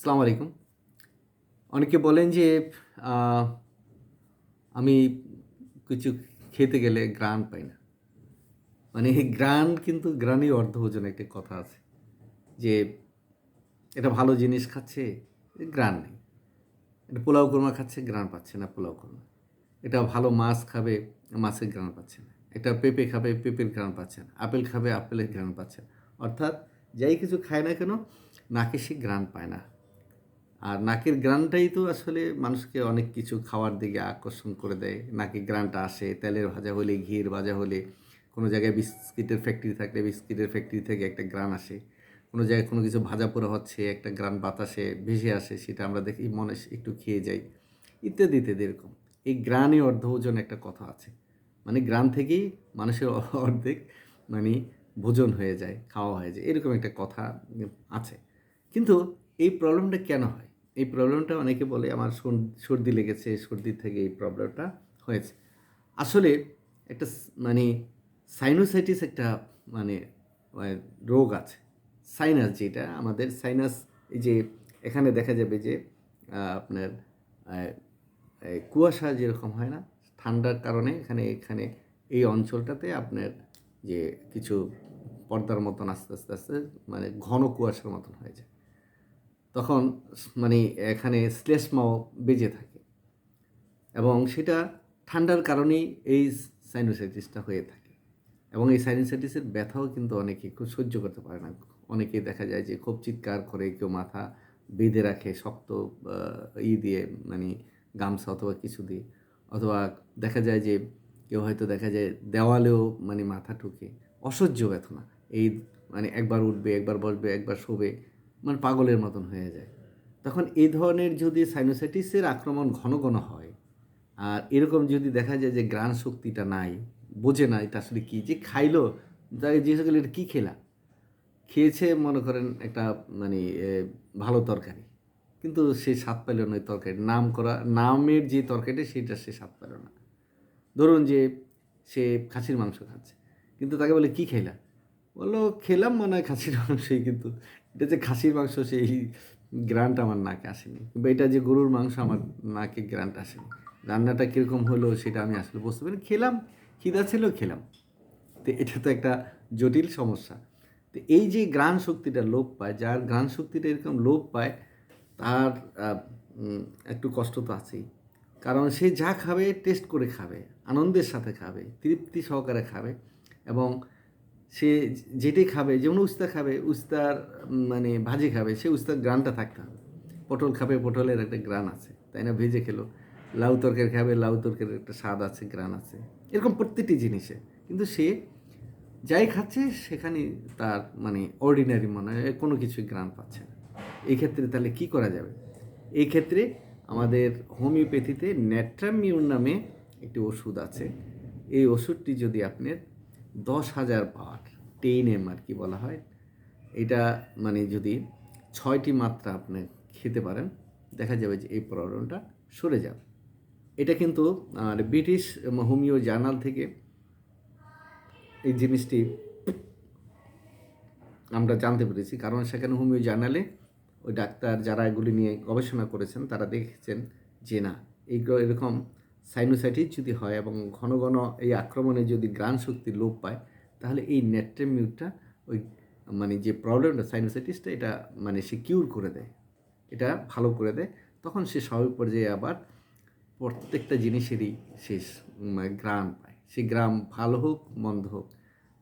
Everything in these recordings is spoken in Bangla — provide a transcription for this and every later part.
আসসালামু আলাইকুম। অনেকে বলেন যে আমি কিছু খেতে গেলে গ্রান পাই না। মানে গ্রান কিন্তু গ্রানই অর্ধ ওজন একটা কথা আছে। যে, এটা ভালো জিনিস খাচ্ছে গ্রান নেই। এটা পোলাও কোরমা খাচ্ছে গ্রান পাচ্ছে না পোলাও কোরমা। এটা ভালো মাছ খাবে, মাছের গ্রান পাচ্ছে না। এটা পেঁপে খাবে, পেঁপের গ্রান পাচ্ছে না। আপেল খাবে, আপেলের গ্রান পাচ্ছে না। অর্থাৎ যাই কিছু খায় না কেন, নাকে সে গ্রান পায় না। আর নাকের গ্রানটাই তো আসলে মানুষকে অনেক কিছু খাওয়ার দিকে আকর্ষণ করে দেয়। নাকে গ্রানটা আসে, তেলের ভাজা হলে ঘির ভাজা হলে, কোনো জায়গায় বিস্কিটের ফ্যাক্টরি থাকলে বিস্কিটের ফ্যাক্টরি থেকে একটা গ্রান আসে। কোনো জায়গায় কোনো কিছু ভাজা পোড়া হচ্ছে, একটা গ্রান বাতাসে ভেসে আসে, সেটা আমরা দেখি মনে একটু খেয়ে যাই। ইত্যাদি ইত্যাদি এরকম। এই গ্রানে অর্ধ ওজন একটা কথা আছে। মানে গ্রান থেকেই মানুষের অর্ধেক মানে ভোজন হয়ে যায়, খাওয়া হয়ে যায়, এরকম একটা কথা আছে। কিন্তু এই প্রবলেমটা কেন হয়? এই প্রবলেমটা অনেকে বলে, আমার সর- সর্দি লেগেছে, সর্দি থেকে এই প্রবলেমটা হয়েছে। আসলে একটা মানে সাইনোসাইটিস একটা মানে রোগ আছে। সাইনাস যেটা, আমাদের সাইনাস এই যে, এখানে দেখা যাবে যে আপনার কুয়াশা যেরকম হয় না, ঠান্ডার কারণে এখানে এখানে এই অঞ্চলটাতে আপনার যে, কিছু পর্দার মতন আস্তে আস্তে আস্তে মানে ঘন কুয়াশার মতন হয়ে যায়। তখন মানে এখানে শ্লেষ্মাও বেজে থাকে। এবং সেটা ঠান্ডার কারণেই এই সাইনোসাইটিসটা হয়ে থাকে। এবং এই সাইনোসাইটিসের ব্যথাও কিন্তু অনেকে খুব সহ্য করতে পারে না। অনেকে দেখা যায় যে খুব চিৎকার করে, কেউ মাথা বেঁধে রাখে, শক্ত ই দিয়ে মানে গামছা অথবা কিছু দিয়ে। অথবা দেখা যায় যে কেউ হয়তো দেখা যায় দেওয়ালেও মানে মাথা ঠুকে। অসহ্য ব্যথনা এই মানে একবার উঠবে, একবার বসবে, একবার শোবে। মানে পাগলের মতন হয়ে যায়। তখন এই ধরনের যদি সাইনোসাইটিসের আক্রমণ ঘন ঘন হয়, আর এরকম যদি দেখা যায় যে গ্রাণ শক্তিটা নাই, বোঝে না এটা আসলে কী যে খাইলো, তাকে জিজ্ঞেস করলে এটা কী খেলা? খেয়েছে মনে করেন একটা মানে ভালো তরকারি। কিন্তু সে স্বাদ পেল না ওই তরকারি নাম করা, নামের যে তরকারিটা সেটা সে স্বাদ পেল না। ধরুন যে সে খাসির মাংস খাচ্ছে, কিন্তু তাকে বলে, কী খেলা? বলল, খেলাম মনে হয় খাসির মাংসই কিন্তু। এটা যে খাসির মাংস, সেই গ্রান্ট আমার নাকে আসেনি। কিংবা এটা যে গরুর মাংস, আমার নাকে গ্রান্ট আসেনি। রান্নাটা কীরকম হলো, সেটা আমি আসলে বুঝতে পারি খেলাম, খিদা ছিল, খেলাম। তো এটা তো একটা জটিল সমস্যা। তো এই যে গ্রাণ শক্তিটা লোপ পায়, যার গ্রাণ শক্তিটা এরকম লোপ পায়, তার একটু কষ্ট তো আছেই। কারণ সে যা খাবে, টেস্ট করে খাবে, আনন্দের সাথে খাবে, তৃপ্তি সহকারে খাবে এবং সে যেটি খাবে, যেমন উস্তা খাবে উস্তার মানে ভাজি খাবে, সে উস্তার গ্রানটা থাকতে হবে। পটল খাবে, পটলের একটা গ্রান আছে, তাই না? ভেজে খেলো। লাউ তরকারি খাবে, লাউ তরকারির একটা স্বাদ আছে, গ্রান আছে। এরকম প্রত্যেকটি জিনিসে। কিন্তু সে যাই খাচ্ছে, সেখানে তার মানে অর্ডিনারি মনে হয়, কোনো কিছুই গ্রান পাচ্ছে না। এই ক্ষেত্রে তাহলে কি করা যাবে? এই ক্ষেত্রে আমাদের হোমিওপ্যাথিতে ন্যাট্রামিউন নামে একটি ওষুধ আছে। এই ওষুধটি যদি আপনার দশ হাজার পাওয়ার টেন এম আর কি বলা হয়? এটা মানে যদি ছয়টি মাত্রা আপনি খেতে পারেন, দেখা যাবে যে এই প্রবলেমটা সরে যাবে। এটা কিন্তু, আর ব্রিটিশ হোমিও জার্নাল থেকে এই জিনিসটি আমরা জানতে পেরেছি। কারণ সেখানে হোমিও জার্নালে ওই ডাক্তার যারা এগুলি নিয়ে গবেষণা করেছেন, তারা দেখেছেন যে না, এইগুলো এরকম সাইনোসাইটিস যদি হয় এবং ঘন ঘন এই আক্রমণে যদি গ্রাণ শক্তি লোপ পায়, তাহলে এই নেট্রেমিউটটা ওই মানে যে প্রবলেমটা, সাইনোসাইটিসটা, এটা মানে সে কিউর করে দেয়। এটা ভালো করে দেয়। তখন সে স্বাভাবিক পর্যায়ে আবার প্রত্যেকটা জিনিসেরই শেষ গ্রাম পায়। সে গ্রাম ভালো হোক, মন্দ হোক,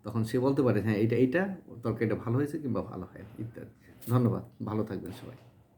তখন সে বলতে পারে হ্যাঁ এটা এটা তরকারিটা ভালো হয়েছে কিংবা ভালো হয় ইত্যাদি। ধন্যবাদ। ভালো থাকবেন সবাই।